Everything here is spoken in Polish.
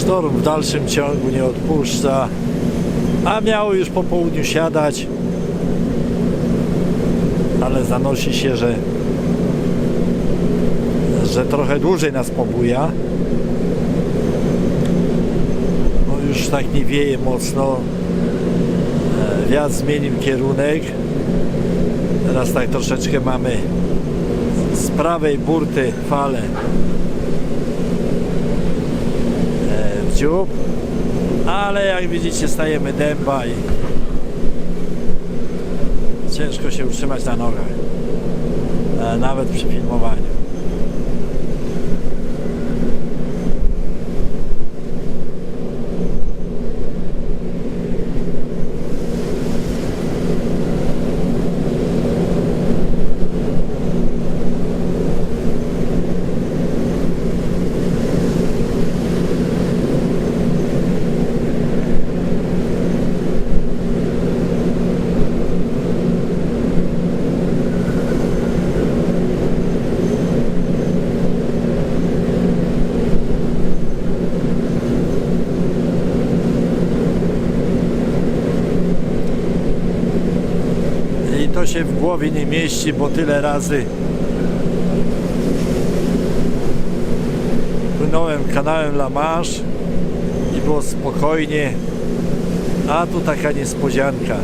sztorm w dalszym ciągu nie odpuszcza, a miało już po południu siadać, ale zanosi się, że, że trochę dłużej nas pobuja. No już tak nie wieje mocno. E, Wiatr zmienił kierunek. Teraz tak troszeczkę mamy z prawej burty falę Ale jak widzicie stajemy dęba i ciężko się utrzymać na nogach. E, Nawet przy filmowaniu. I to się w głowie nie mieści, bo tyle razy płynąłem kanałem La Manche i było spokojnie, a tu taka niespodzianka.